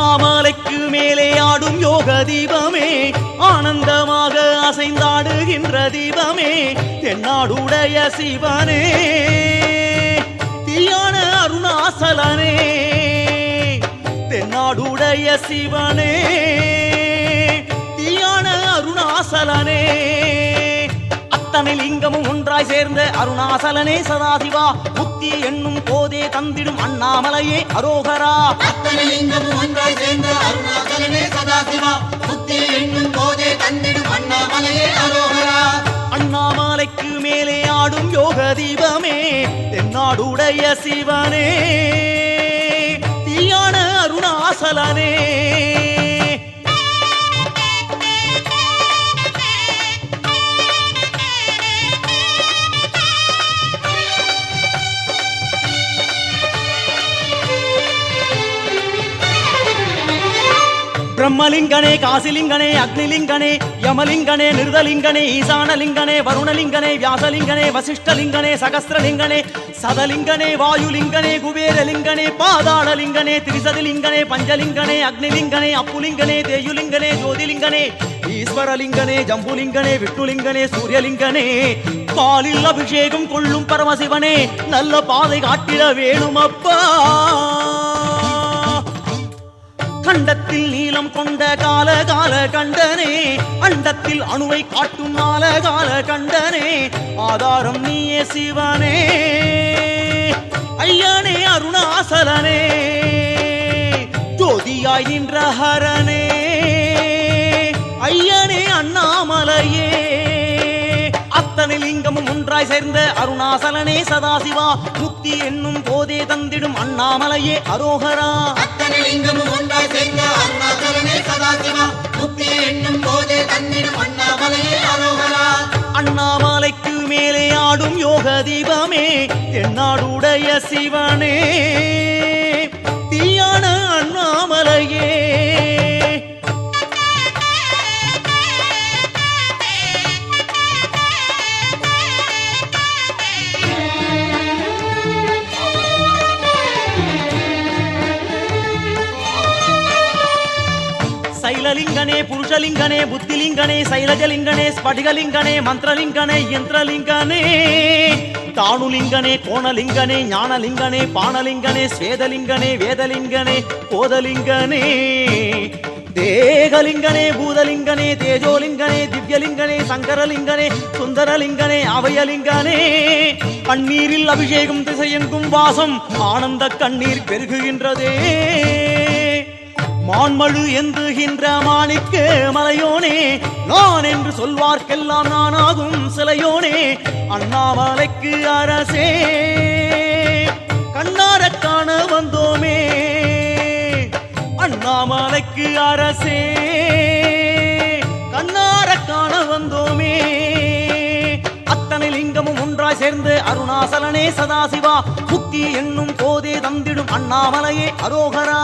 அண்ணாமலைக்கு மேலே ஆடும் யோக தீபமே ஆனந்தமாக அசைந்தாடுகின்ற தீபமே தென்னாடுடைய சிவனே தீயான அருணாசலனே தென்னாடுடைய சிவனே தீயான அருணாசலனே. அத்தனை லிங்கமும் ஒன்றாய் சேர்ந்த அருணாசலனே சதாசிவா. புத்தி என்னும் போதே தந்திடும் அண்ணாமலையே அரோகரா. அத்தனை லிங்கமும் ஒன்றாய் சேர்ந்த அருணாச்சலனே சதாசிவா. புத்தி என்னும் போதே தந்திடும் அண்ணாமலையே அரோகரா. அண்ணாமலைக்கு மேலே ஆடும் யோக தீபமே தென்னாடுடைய சிவனே. தீயான அருணாசலனே. பிரம்மலிங்கனே காசிலிங்கனே அக்னிலிங்கனே யமலிங்கனே நிருதலிங்கனே ஈசானலிங்கனே வருணலிங்கனே வியாசலிங்கனே வசிஷ்டலிங்கனே சகஸ்ரலிங்கனே சதலிங்கனே வாயுலிங்கனே குபேரலிங்கனே பாதாளலிங்கனே திரிசதிலிங்கனே பஞ்சலிங்கனே அக்னிலிங்கனே அப்புலிங்கனே தேயுலிங்கனே ஜோதிலிங்கனே ஈஸ்வரலிங்கனே ஜம்புலிங்கனே விட்டுலிங்கனே சூரியலிங்கனே. பாலில் அபிஷேகம் கொள்ளும் பரமசிவனே நல்ல பாதை காட்டிட வேணுமப்பா. கண்டத்தில் நீளம் கொண்ட கால கால கண்டனே அண்டத்தில் அணுவை காட்டும் நால கால கண்டனே ஆதாரம் நீயே சிவனே ஐயனே அருணாசலனே ஜோதியாய் நின்ற ஹரனே ஐயனே அண்ணாமலையே அத்தனை லிங்கமும் ஒன்றாய் சேர்ந்த அருணாசலனே சதாசிவா முக்தி என்னும் போதே தந்திடும் அண்ணாமலையே அரோகரா. அத்தனை மேலே யோக தீபமே தென்னாடுடைய சிவனே. தீயான அண்ணாமலையே ಲಿಂಗನೆ ಪುರುಷಲಿಂಗನೆ ಬುದ್ಧಿಲಿಂಗನೆ சைலஜலிங்கனே ಸ್ಫಟಿಕಲಿಂಗನೆ ಮಂತ್ರಲಿಂಗನೆ ಯಂತ್ರಲಿಂಗನೆ தானுலிங்கனே ಕೋಣಲಿಂಗನೆ ஞானலிங்கனே பானலிங்கனே ಸ್ವೇದಲಿಂಗನೆ வேதலிங்கனே ಕೋದಲಿಂಗನೇ தேகலிங்கனே பூதலிங்கனே தேஜோலிங்கனே திவ்யலிங்கனே சங்கரலிங்கனே சுந்தரலிங்கனே அவயலிங்கனே. கண்ணீரில் அபிஷேகம் திசையெங்கும் வாசம் ஆனந்த கண்ணீர் பெருகுகின்றதே. மான்மழு எந்துகின்ற மாணிக்க மலையோனே நான் என்று சொல்வார்க்கெல்லாம் நானாகும் சிலையோனே அண்ணாமலைக்கு அரசே கண்ணார காண வந்தோமே அண்ணாமலைக்கு அரசே கண்ணார காண வந்தோமே. அத்தனை லிங்கமும் ஒன்றாய் சேர்ந்து அருணாசலனே சதாசிவா முக்தி என்னும் போதே தந்திடும் அண்ணாமலையே அரோகரா.